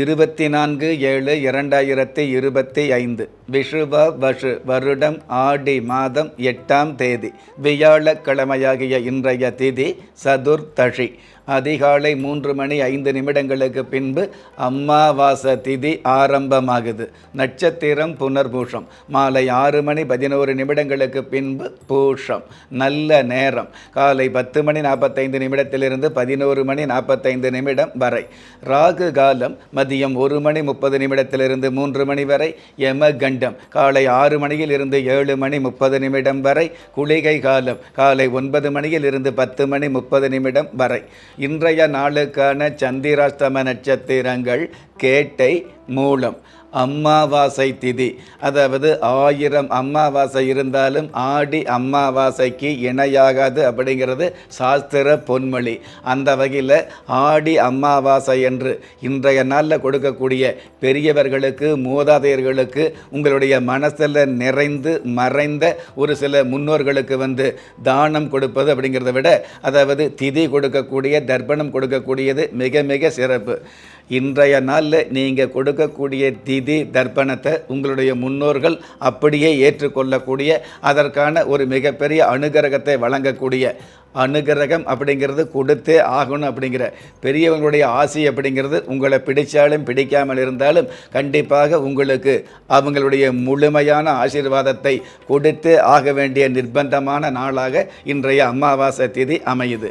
இருபத்தி நான்கு ஏழு இரண்டாயிரத்தி இருபத்தி ஐந்து. விஷுவ வஷு வருடம் ஆடி மாதம் எட்டாம் தேதி. வியாழக்கிழமையாகிய இன்றைய திதி சதுர்த்தஷி அதிகாலை மூன்று மணி ஐந்து நிமிடங்களுக்கு பின்பு அம்மாவாச திதி ஆரம்பமாகுது. நட்சத்திரம் புனர்பூஷம் மாலை ஆறு மணி பதினோரு நிமிடங்களுக்கு பின்பு பூஷம் நல்ல நேரம். காலை பத்து மணி நாற்பத்தைந்து நிமிடத்திலிருந்து பதினோரு மணி நாற்பத்தைந்து நிமிடம் வரை. ராகு காலம் மதியம் ஒரு மணி முப்பது நிமிடத்திலிருந்து மூன்று மணி வரை. வேண்டும். காலை ஆறு மணியில் இருந்து ஏழு மணி முப்பது நிமிடம் வரை குளிகை காலம். காலை ஒன்பது மணியில் இருந்து பத்து மணி முப்பது நிமிடம் வரை. இன்றைய நாளுக்கான சந்திராஷ்டம நட்சத்திரங்கள் கேட்டை மூலம். அம்மாவாசை திதி அதாவது ஆயிரம் அம்மாவாசை இருந்தாலும் ஆடி அம்மாவாசைக்கு இணையாகாது அப்படிங்கிறது சாஸ்திர பொன்மொழி. அந்த வகையில் ஆடி அம்மாவாசை என்று இன்றைய நாளில் கொடுக்கக்கூடிய பெரியவர்களுக்கு மூதாதையர்களுக்கு உங்களுடைய மனசில் நிறைந்து மறைந்த ஒரு சில முன்னோர்களுக்கு வந்து தானம் கொடுப்பது அப்படிங்கிறத விட அதாவது திதி கொடுக்கக்கூடிய தர்ப்பணம் கொடுக்கக்கூடியது மிக மிக சிறப்பு. இன்றைய நாளில் நீங்கள் கொடுக்கக்கூடிய திதி தர்ப்பணத்தை உங்களுடைய முன்னோர்கள் அப்படியே ஏற்றுக்கொள்ளக்கூடிய அதற்கான ஒரு மிகப்பெரிய அனுகிரகத்தை வழங்கக்கூடிய. அனுகிரகம் அப்படிங்கிறது கொடுத்தே ஆகணும் அப்படிங்கிற. பெரியவங்களுடைய ஆசை அப்படிங்கிறது உங்களை பிடித்தாலும் பிடிக்காமல் இருந்தாலும் கண்டிப்பாக உங்களுக்கு அவங்களுடைய முழுமையான ஆசீர்வாதத்தை கொடுத்தே ஆக வேண்டிய நிர்பந்தமான நாளாக இன்றைய அமாவாசை திதி அமையுது.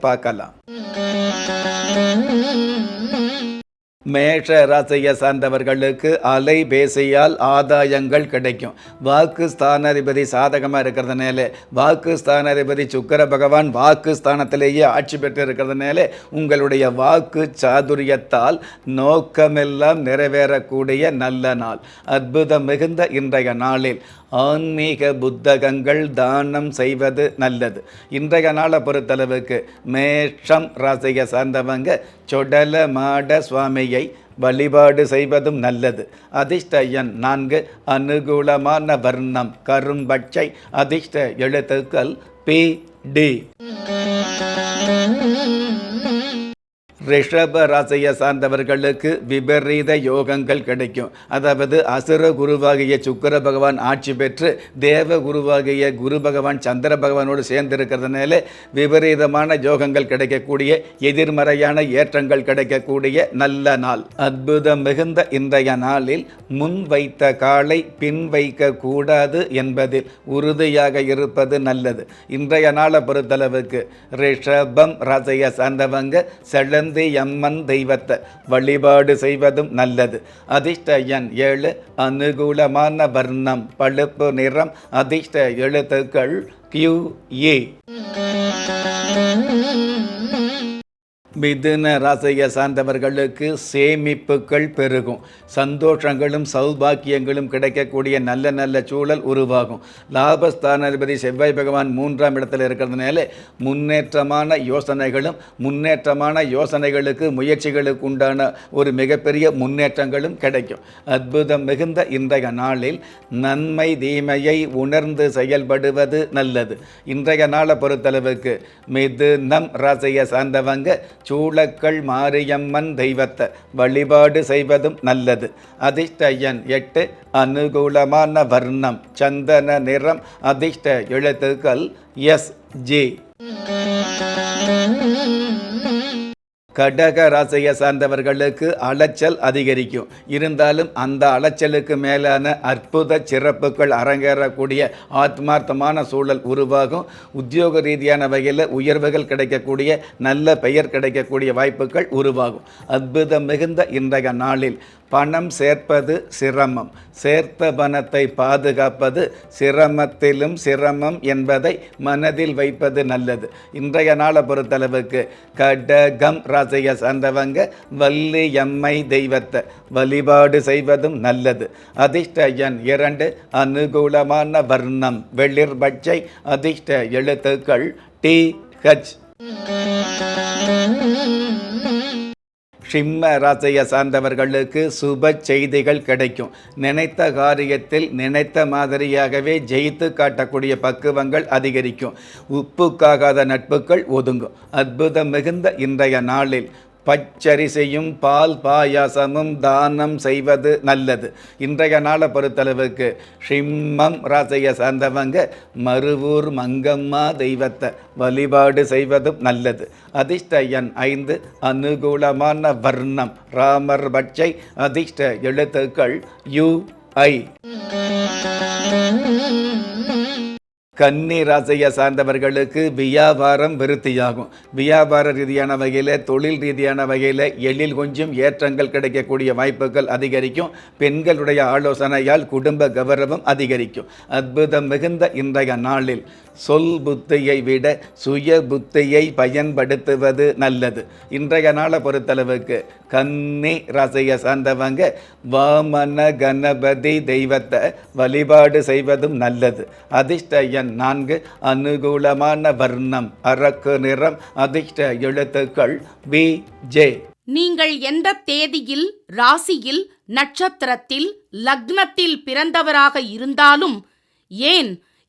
பார்க்கலாம். மேஷ ராசியை சார்ந்தவர்களுக்கு அலை பேசியால் ஆதாயங்கள் கிடைக்கும். வாக்கு ஸ்தானாதிபதி சாதகமாக இருக்கிறதுனால வாக்கு ஸ்தானாதிபதி சுக்கர பகவான் வாக்கு ஸ்தானத்திலேயே ஆட்சி பெற்று இருக்கிறதுனால உங்களுடைய வாக்கு சாதுரியத்தால் நோக்கமெல்லாம் நிறைவேறக்கூடிய நல்ல நாள். அற்புதம் மிகுந்த இன்றைய நாளில். ஆன்மீக புத்தகங்கள் தானம் செய்வது நல்லது. இன்றைய நாளை பொறுத்தளவுக்கு மேஷம் ராசியை சார்ந்தவங்க சொடல மாட சுவாமியை வழிபாடு செய்வதும் நல்லது. அதிர்ஷ்ட எண் நான்கு அனுகூலமான வர்ணம் கரும்பச்சை அதிர்ஷ்ட எழுத்துக்கள் பி டி. ரிஷப ராசியை சார்ந்தவர்களுக்கு விபரீத யோகங்கள் கிடைக்கும். அதாவது அசுர குருவாகிய சுக்கர பகவான் ஆட்சி பெற்று தேவ குருவாகிய குரு பகவான் சந்திர பகவானோடு சேர்ந்திருக்கிறதுனால விபரீதமான யோகங்கள் கிடைக்கக்கூடிய எதிர்மறையான ஏற்றங்கள் கிடைக்கக்கூடிய நல்ல நாள். அற்புதம் மிகுந்த இன்றைய நாளில் முன் வைத்த காலை பின் வைக்க கூடாது என்பதில் உறுதியாக இருப்பது நல்லது. இன்றைய நாளை பொறுத்தளவுக்கு ரிஷபம் ராசியை சார்ந்தவங்க செழந்து சேர்ந்து எம்மன் தெய்வத்தை வழிபாடு செய்வதும் நல்லது. அதிர்ஷ்ட எண் ஏழு அனுகூலமான வர்ணம் பழுப்பு நிறம் அதிர்ஷ்ட எழுத்துக்கள் கியூ ஏ மிதுன ராசியை சார்ந்தவர்களுக்கு சேமிப்புகள் பெருகும். சந்தோஷங்களும் சௌபாக்கியங்களும் கிடைக்கக்கூடிய நல்ல நல்ல சூழல் உருவாகும். லாபஸ்தானாதிபதி செவ்வாய் பகவான் மூன்றாம் இடத்தில் இருக்கிறதுனால முன்னேற்றமான யோசனைகளும் முன்னேற்றமான யோசனைகளுக்கு முயற்சிகளுக்கு உண்டான ஒரு மிகப்பெரிய முன்னேற்றங்களும் கிடைக்கும். அற்புதம் மிகுந்த இன்றைய நாளில் நன்மை தீமையை உணர்ந்து செயல்படுவது நல்லது. இன்றைய நாளை பொறுத்தளவுக்கு மிதுனம் ராசியை சார்ந்தவங்க சூளக்கள் மாரியம்மன் தெய்வத்தை வழிபாடு செய்வதும் நல்லது. அதிர்ஷ்ட எண் எட்டு அனுகூலமான வர்ணம் சந்தன நிறம் அதிர்ஷ்ட எழுத்துக்கள் எஸ் ஜே. கடக ராசியை சார்ந்தவர்களுக்கு அலைச்சல் அதிகரிக்கும். இருந்தாலும் அந்த அலைச்சலுக்கு மேலான அற்புத சிறப்புகள் அரங்கேறக்கூடிய ஆத்மார்த்தமான சூழல் உருவாகும். உத்தியோக ரீதியான வகையில் உயர்வுகள் கிடைக்கக்கூடிய நல்ல பெயர் கிடைக்கக்கூடிய வாய்ப்புகள் உருவாகும். அற்புதம் மிகுந்த இன்றைய நாளில் பணம் சேர்ப்பது சிரமம். சேர்த்த பணத்தை பாதுகாப்பது சிரமத்திலும் சிரமம் என்பதை மனதில் வைப்பது நல்லது. இன்றைய நாளை பொறுத்தளவுக்கு கடகம் ராசியை சார்ந்தவங்க வள்ளி எம்மை தெய்வத்தை வழிபாடு செய்வதும் நல்லது. அதிர்ஷ்ட எண் இரண்டு அனுகூலமான வர்ணம் வெளிர் பச்சை அதிர்ஷ்ட எழுத்துக்கள் டி ஹச் சிம்ம ராசியை சார்ந்தவர்களுக்கு சுப செய்திகள் கிடைக்கும். நினைத்த காரியத்தில் நினைத்த மாதிரியாகவே ஜெயித்து காட்டக்கூடிய பக்குவங்கள் அதிகரிக்கும். உப்புக்காகாத நட்புகள் ஒதுங்கும். அற்புதம் மிகுந்த இன்றைய நாளில் பச்சரிசையும் பால் பாயாசமும் தானம் செய்வது நல்லது. இன்றைய நாளை பொறுத்தளவுக்கு ஷிம்மம் ராசையை சார்ந்தவங்க மருவூர் மங்கம்மா தெய்வத்தை வழிபாடு செய்வதும் நல்லது. அதிர்ஷ்ட எண் ஐந்து அனுகூலமான வர்ணம். ராமர் பட்சை அதிர்ஷ்ட எழுத்துக்கள் யு ஐ. கன்னி ராசியை சார்ந்தவர்களுக்கு வியாபாரம் விருத்தியாகும். வியாபார ரீதியான வகையில் தொழில் ரீதியான வகையில் எழில் கொஞ்சம் ஏற்றங்கள் கிடைக்கக்கூடிய வாய்ப்புகள் அதிகரிக்கும். பெண்களுடைய ஆலோசனையால் குடும்ப கௌரவம் அதிகரிக்கும். அற்புதம் மிகுந்த இன்றைய நாளில் சொல் புத்தியை விட சுய புத்தியை பயன்படுத்துவது நல்லது. இன்றைய நாளை பொறுத்தளவுக்கு கன்னி ராசியை சார்ந்தவங்க வாமன கணபதி தெய்வத்தை வழிபாடு செய்வதும் நல்லது. அதிர்ஷ்ட எண் நான்கு அனுகூலமான வர்ணம் அரக்கு நிறம் அதிர்ஷ்ட எழுத்துக்கள் பி ஜே. நீங்கள் எந்த தேதியில் ராசியில் நட்சத்திரத்தில் லக்னத்தில் பிறந்தவராக இருந்தாலும் ஏன்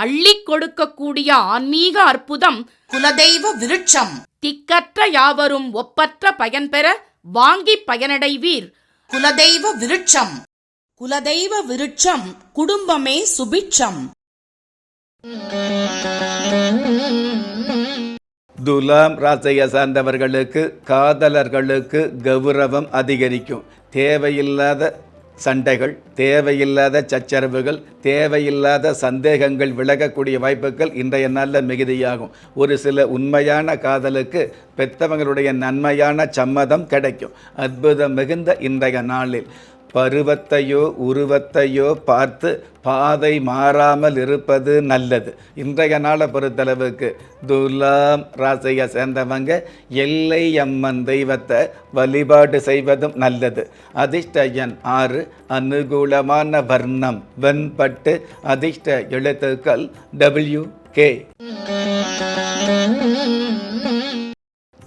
அள்ளிக் கொடுக்கக்கூடிய ஆன்மீக அற்புதம் குலதெய்வ விருட்சம். திக்கற்ற யாவரும் ஒப்பற்ற பயன் பெற வாங்கி பயனடைவீர். குலதெய்வ விருட்சம். குலதெய்வ விருட்சம் குடும்பமே சுபிட்சம். துலாம் ராசியை சார்ந்தவர்களுக்கு காதலர்களுக்கு கௌரவம் அதிகரிக்கும். தேவையில்லாத சண்டைகள் தேவையில்லாத சச்சரவுகள் தேவையில்லாத சந்தேகங்கள் விலகக்கூடிய வாய்ப்புகள் இன்றைய நாளில் மிகுதியாகும். ஒரு சில உண்மையான காதலுக்கு பெத்தவங்களுடைய நன்மையான சம்மதம் கிடைக்கும். அற்புதம் மிகுந்த இன்றைய நாளில். பருவத்தையோ உருவத்தையோ பார்த்து பாதை மாறாமல் இருப்பது நல்லது. இன்றைய நாளை பொறுத்தளவுக்கு துலாம் ராசியை சேர்ந்தவங்க எல்லை அம்மன் தெய்வத்தை வழிபாடு செய்வதும் நல்லது. அதிர்ஷ்ட எண் ஆறு அனுகூலமான வர்ணம் வெண்பட்டு அதிர்ஷ்ட எழுத்துக்கள் டபிள்யூ கே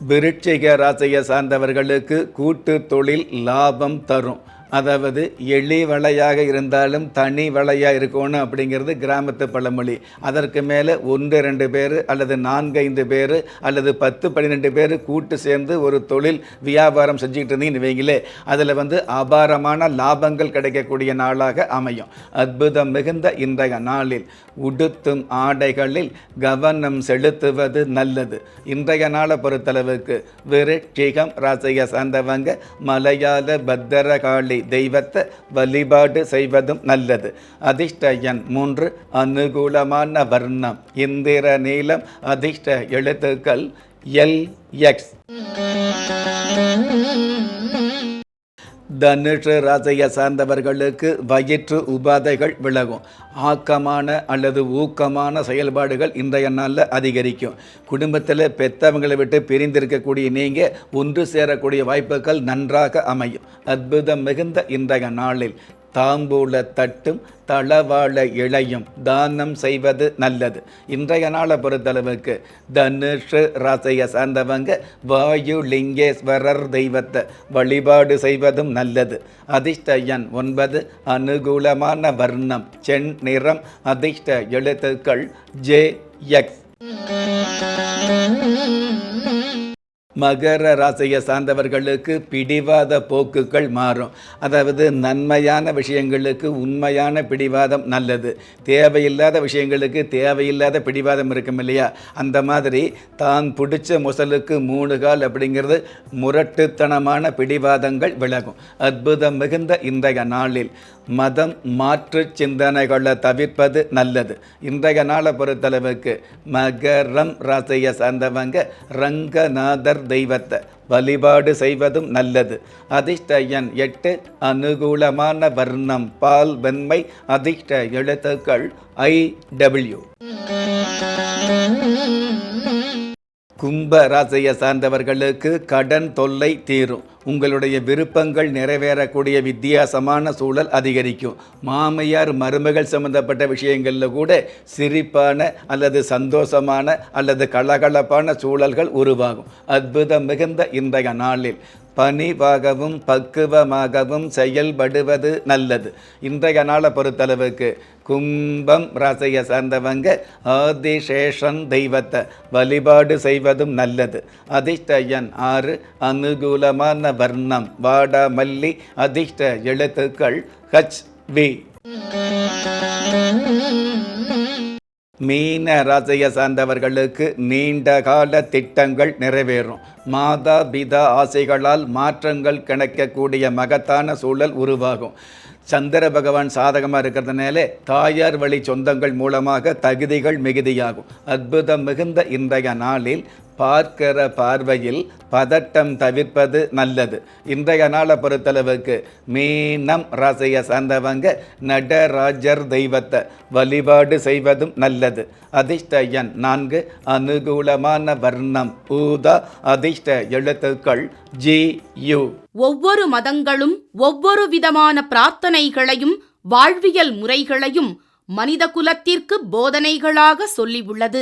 விருட்சிக ராசியை சார்ந்தவர்களுக்கு கூட்டு தொழில் லாபம் தரும். அதாவது எளி வலையாக இருந்தாலும் தனி வலையாக இருக்கணும் அப்படிங்கிறது கிராமத்து பழமொழி. அதற்கு மேலே ஒன்று ரெண்டு பேர் அல்லது நான்கைந்து பேர் அல்லது பத்து பன்னிரெண்டு பேர் கூட்டு சேர்ந்து ஒரு தொழில் வியாபாரம் செஞ்சுக்கிட்டு இருந்தீங்கன்னு வைங்களே அதில் வந்து அபாரமான லாபங்கள் கிடைக்கக்கூடிய நாளாக அமையும். அற்புதம் மிகுந்த இன்றைய நாளில் உடுத்தும் ஆடைகளில் கவனம் செலுத்துவது நல்லது. இன்றைய நாளை பொறுத்தளவுக்கு விருட்சிகம் ராசியை சார்ந்தவங்க மலையாள பத்திரகாளி தெய்வத்தை வழிபாடு செய்வதும் நல்லது. அதிர்ஷ்ட எண் மூன்று அனுகூலமான வர்ணம். இந்திர நீளம் அதிர்ஷ்ட எழுத்துக்கள் எல் எக்ஸ் தனுஷ ராசியை சார்ந்தவர்களுக்கு வயிற்று உபாதைகள் விலகும். ஆக்கமான அல்லது ஊக்கமான செயல்பாடுகள் இன்றைய நாளில் அதிகரிக்கும். குடும்பத்தில் பெற்றவங்களை விட்டு பிரிந்திருக்கக்கூடிய நீங்கள் ஒன்று சேரக்கூடிய வாய்ப்புகள் நன்றாக அமையும். அற்புதம் மிகுந்த இன்றைய நாளில். தாம்பூல தட்டும் தளவாழ இழையும் தானம் செய்வது நல்லது. இன்றைய நாளை பொறுத்தளவுக்கு தனுஷ் ராசைய சார்ந்தவங்க வாயு லிங்கேஸ்வரர் தெய்வத்தை வழிபாடு செய்வதும் நல்லது. அதிர்ஷ்ட எண் ஒன்பது அனுகூலமான வர்ணம் செண் நிறம் அதிர்ஷ்ட எழுத்துக்கள் ஜே எக்ஸ். மகர ராசியை சார்ந்தவர்களுக்கு பிடிவாத போக்குகள் மாறும். அதாவது நன்மையான விஷயங்களுக்கு உண்மையான பிடிவாதம் நல்லது. தேவையில்லாத விஷயங்களுக்கு தேவையில்லாத பிடிவாதம் இருக்கும் இல்லையா? அந்த மாதிரி தான் பிடிச்ச முசலுக்கு மூணு கால் அப்படிங்கிறது முரட்டுத்தனமான பிடிவாதங்கள் விலகும். அற்புதம் மிகுந்த இன்றைய நாளில். மதம் மாற்று சிந்தனைகளை தவிர்ப்பது நல்லது. இன்றைய நாளை பொறுத்தளவுக்கு மகரம் ராசியை சார்ந்தவங்க ரங்கநாதர் தெய்வத்தை வழிபாடு செய்வதும் நல்லது. அதிர்ஷ்ட எண் எட்டு அனுகூலமான வர்ணம் பால் வெண்மை அதிர்ஷ்ட எழுத்துக்கள் ஐ டபிள்யூ. கும்ப ராசியை சார்ந்தவர்களுக்கு கடன் தொல்லை தீரும். உங்களுடைய விருப்பங்கள் நிறைவேறக்கூடிய வித்தியாசமான சூழல் அதிகரிக்கும். மாமையார் மருமகள் சம்பந்தப்பட்ட விஷயங்களில் கூட சிரிப்பான அல்லது சந்தோஷமான அல்லது கலகலப்பான சூழல்கள் உருவாகும். அற்புதம் மிகுந்த இன்றைய நாளில். பணிவாகவும் பக்குவமாகவும் செயல்படுவது நல்லது. இன்றைய நாளை பொறுத்தளவுக்கு கும்பம் ராசியை சார்ந்தவங்க ஆதிசேஷன் தெய்வத்தை வழிபாடு செய்வதும் நல்லது. அதிர்ஷ்டயன் ஆறு அனுகூலமான வர்ணம் வாடாமல்லி அதிர்ஷ்ட எழுத்துக்கள் ஹச் வி. மீன ராசியை சார்ந்தவர்களுக்கு நீண்ட கால திட்டங்கள் நிறைவேறும். மாதா பிதா ஆசைகளால் மாற்றங்கள் கிடைக்கக்கூடிய மகத்தான சூழல் உருவாகும். சந்திர பகவான் சாதகமாக இருக்கிறதுனால தாயார் வழி சொந்தங்கள் மூலமாக தகுதிகள் மிகுதியாகும். அற்புதம் மிகுந்த இன்றைய நாளில் பார்க்கிற பார்வையில் பதட்டம் தவிர்ப்பது நல்லது. இன்றைய நாளை பொறுத்தளவுக்கு மீனம் ராசியை சார்ந்தவங்க நடராஜர் தெய்வத்தை வழிபாடு செய்வதும் நல்லது. அதிர்ஷ்ட எண் நான்கு அனுகூலமான வர்ணம் ஊதா அதிர்ஷ்ட எழுத்துக்கள் ஜி யு. ஒவ்வொரு மதங்களும் ஒவ்வொரு விதமான பிரார்த்தனைகளையும் வாழ்வியல் முறைகளையும் மனித குலத்திற்கு போதனைகளாக சொல்லியுள்ளது